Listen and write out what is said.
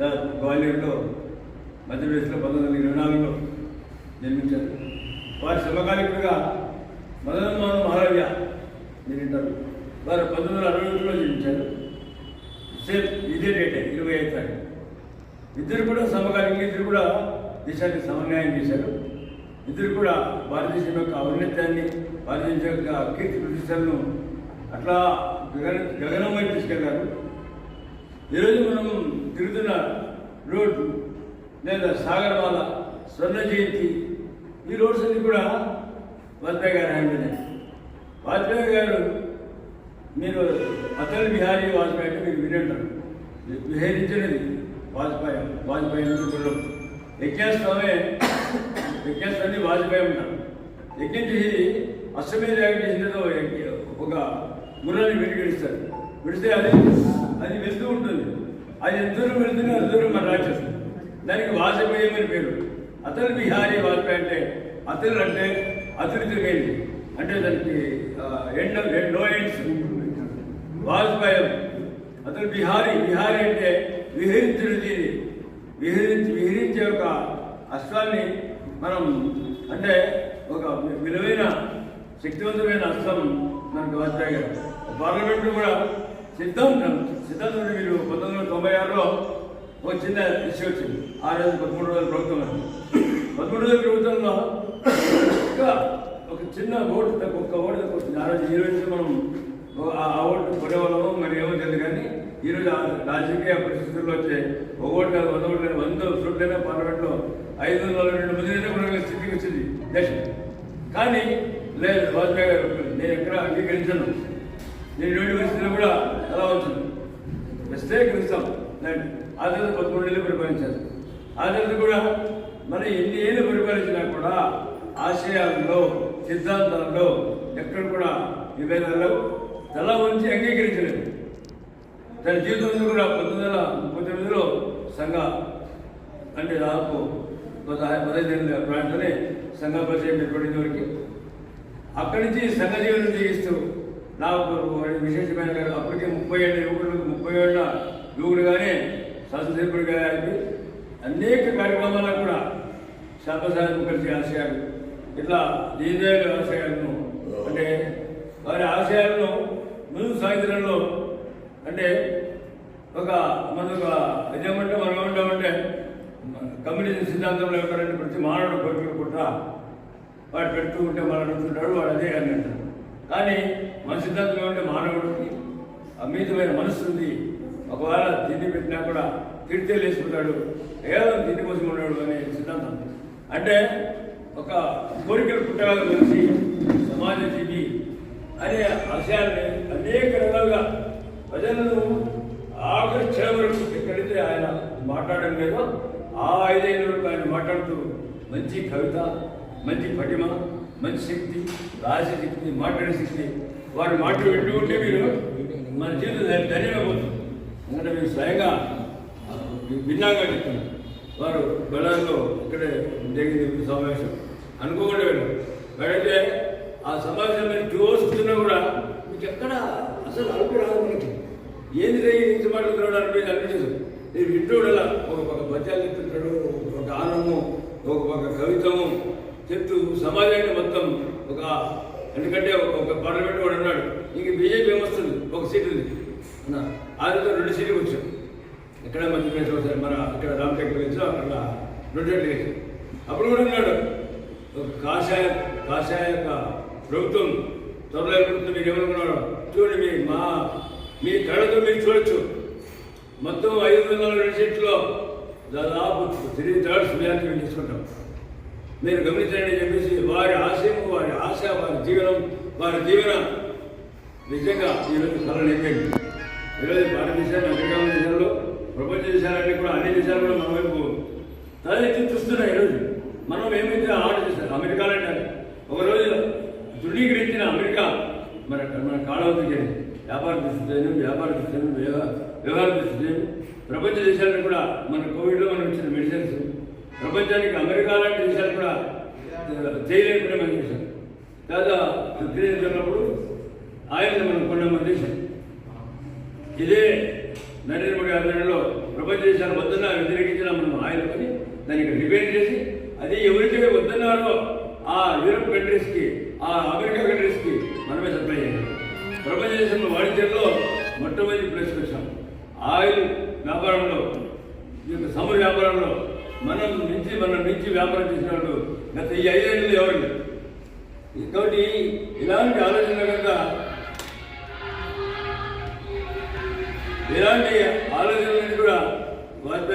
గ్వాలియర్లో మధ్యప్రదేశ్లో పంతొమ్మిది వందల ఇరవై నాలుగులో జన్మించారు. వారి సమకాలికుడిగా మదనమోహన్ మోహన్ మహారాజా వారు పంతొమ్మిది వందల అరవై ఒకటిలో జన్మించారు. సేమ్ ఇదే డేటే ఇరవై ఐదు తారీఖు. ఇద్దరు కూడా సమకాలికులు ఇద్దరు కూడా దేశానికి సమన్వయం చేశారు. ఇద్దరు కూడా భారతదేశం యొక్క ఔన్నత్యాన్ని భారతదేశం యొక్క కీర్తి ప్రతిష్టలను అట్లా గగన గగనమై తీసుకెళ్ళారు. ఈరోజు మనం తిరుగుతున్న రోడ్డు లేదా సాగర్వాల స్వర్ణ జయంతి ఈ రోడ్స్ అన్ని కూడా వాజ్పేయి గారు హ్యాండిల్ వాజ్పేయి గారు మీరు అటల్ బిహారీ వాజ్పేయి అంటే మీరు వినంటారు విహరించినది వాజ్పేయి వాజ్పేయి నుంచి గుర్రం యజ్ఞాస్వామే యజ్ఞాస్వామి వాజ్పేయి అంటారు. యజ్ఞం చేసి అష్టమే యాగం ఒక గుర్రాన్ని వెనుకడిస్తారు విడిస్తే అది అది వెళ్తూ ఉంటుంది. అది ఎదురు దూరం ఎదురు మన రాక్షసు దానికి వాజపేయం అని పేరు. అతను బిహారీ వాజ్పేయి అంటే అతను అంటే అతడితో వెళ్ళి అంటే దానికి ఎండ్ నో ఎండ్స్ వాజ్పేయం అతను బిహారీ బిహారీ అంటే విహరించినది విహరించి విహరించే ఒక అస్త్రాన్ని మనం అంటే ఒక విలువైన శక్తివంతమైన అస్త్రం మనకు వాజ్పేయి గారు. పార్లమెంట్ కూడా సిద్ధం సిద్ధాంతం మీరు పంతొమ్మిది వందల తొంభై ఆరులో ఒక చిన్న ఇష్యూ వచ్చింది. ఆ రోజు పదమూడు రోజుల ప్రభుత్వం పదమూడు రోజుల ప్రభుత్వంలో ఇంకా ఒక చిన్న ఓటు తక్కువ ఒక్క ఓటు తక్కువ వచ్చింది. ఆ రోజు ఈ రోజు మనం ఆ ఆ ఓటు కొనేవాళ్ళము మరి ఏమో తెలియదు కానీ ఈ రోజు రాజకీయ పరిస్థితుల్లో వచ్చే ఒక ఓటు కాదు వంద ఓటు కాదు వంద చోట్లైనా పార్లమెంట్లో ఐదు వందల రెండు మంది అయినా స్థితికి వచ్చింది. దేశం. కానీ లేదు వాజ్పేయి గారు నేను ఎక్కడ అంగీకరించను. నేను రెండు వచ్చినా కూడా అలా వచ్చింది మిస్టేక్ ఇస్తాం దాన్ని ఆ తర్వాత ఏళ్ళు పరిపాలించారు. ఆ తర్వాత కూడా మరి ఎన్ని ఏళ్ళు పరిపాలించినా కూడా ఆశయాల్లో సిద్ధాంతాల్లో ఎక్కడ కూడా విభేదాలు తల ఉంచి అంగీకరించలేదు. తన జీవితంలో కూడా పంతొమ్మిది వందల ముప్పై తొమ్మిదిలో సంఘ అంటే దాదాపు పదహైదు ఏళ్ళ ప్రాంతంలోనే సంఘ పరిచయం ఏర్పడింది వరకు. అక్కడి నుంచి సంఘ జీవనం జీవిస్తూ నాకు విశేషమైన అప్పటికే ముప్పై ఏళ్ళ యువకులు ముప్పై ఏళ్ళ యువకుడుగానే శాసనసభ్యుడిగా అయిపోయి అనేక కార్యక్రమాలకు కూడా శాపసాహెబ్ ముఖర్జీ ఆశయాలు ఇట్లా దీనిదయాళు ఆశయాలను అంటే వారి ఆశయాలను ముందు సాగించడంలో అంటే ఒక మన ఒక నిజమంటే మనం ఏమంటామంటే కమ్యూనిజం సిద్ధాంతంలో ఏమంటారంటే ప్రతి మానవుడు కోరికలు వాడు పెడుతూ ఉంటే మనం అడుగుతుంటాడు వాడు అదే అని అంటారు. కానీ మన తత్వం ఏమంటే మానవుడికి అమితమైన మనసు ఉంది. ఒకవేళ తిండి పెట్టినా కూడా తిడితే లేచుకుంటాడు కేవలం తిండి కోసం ఉన్నాడు అనే సిద్ధాంతం. అంటే ఒక కోరికలు పుట్టగల మనిషి సమాజ జీవి అనే ఆశయాన్ని అనేక రకాలుగా ప్రజలను ఆఖరి క్షణ వరకు ఎక్కడైతే ఆయన మాట్లాడడం లేదో ఆ ఐదైదు వరకు ఆయన మాట్లాడుతూ మంచి కవిత మంచి పటిమ మంచి శక్తి రాసే శక్తి మాట్లాడే శక్తి. వారు మాటలు వింటూ ఉంటే మీరు మన జీవితం ధన్య- ధన్యమైపోతుంది ఎందుకంటే మీరు స్వయంగా భిన్నంగా చెప్తున్నారు. వారు బెళార్లో ఇక్కడే జరిగింది సమావేశం. అనుకోకుండా వెళ్ళారు. వెళితే ఆ సమావేశం మీరు చూస్తున్నా కూడా మీకు ఎక్కడ అసలు అలుపు రాదు మనకి. ఏంది రే ఇంత మాట్లాడుతున్నాడు అనిపించి అనిపించదు. నేను వింటూ ఒక పక్క పద్యాలు చెప్తుంటాడు ఒక గానము ఒక పక్క కవితము చెప్తూ సమాజాన్ని మొత్తం ఒక ఎందుకంటే ఒక ఒక పార్లమెంట్ వాడు అన్నాడు ఇంక బీజేపీ వస్తుంది? ఒక సీట్ ఉంది. అన్న రోజు రెండు సీట్లు వచ్చాం. ఎక్కడ మధ్యప్రదేశ్ వచ్చారు మన ఇక్కడ రామటెక్కి వచ్చాం అక్కడ రెండు రెడ్డి అప్పుడు కూడా ఉన్నాడు ఒక కాషాయ కాషాయ యొక్క ప్రభుత్వం త్వరలో ఏర్పడుతుంది మీరు ఏమనుకున్నాడు చూడండి మీ మా మీ కళ్ళతో మీరు చూడొచ్చు. మొత్తం ఐదు వందల రెండు సీట్లో దాదాపు త్రీ థర్డ్స్ వ్యాఖ్యలు మేము తీసుకుంటాం. మీరు గమనించండి అని చెప్పేసి వారి ఆశయం వారి ఆశ వారి జీవనం వారి జీవన నిజంగా ఈరోజు కళ ఈరోజు భారతదేశాన్ని అమెరికా దేశాల్లో ప్రపంచ దేశాలన్నీ కూడా అన్ని దేశాలు కూడా మన వైపు తలెత్తి చూస్తున్నాయి ఈరోజు. మనం ఏమైతే ఆర్డర్ చేస్తారు అమెరికాలో అంటారు. ఒకరోజు ధృవీకరించిన అమెరికా మన మన కాళవతికి వ్యాపార దృష్టి వ్యాపార దృష్టి వ్యవహార దృష్టి ప్రపంచ దేశాలను కూడా మన కోవిడ్లో మనం ఇచ్చిన మెడిసిన్స్. ప్రపంచానికి అమెరికా లాంటి దేశాలు చేయలేని చేయలేకుండా మనం చేశాం కాదా యుక్రెయిన్ ఉన్నప్పుడు ఆయన మనం కొన్న మన దేశం ఇదే నరేంద్ర మోడీ ఆధ్వర్యంలో ప్రపంచ దేశాల వద్దన్న దాన్ని ఇక్కడ డిబేట్ చేసి అది ఎవరికైతే వద్దన్నారో ఆ యూరోప్ కంట్రీస్కి ఆ అమెరికా కంట్రీస్కి మనమే సప్లై చేయాలి. ప్రపంచ దేశంలో వాణిజ్యంలో మొట్టమొదటి ప్లేస్ వచ్చాం. ఆయిల్ వ్యాపారంలో ఈ యొక్క సముద్ర వ్యాపారంలో మనం నుంచి మనం నుంచి వ్యాపారం చేసినట్టు గత ఈ ఐదేళ్ళు ఎవరు? కాబట్టి ఇలాంటి ఆలోచన కనుక ఇలాంటి ఆలోచనలు కూడా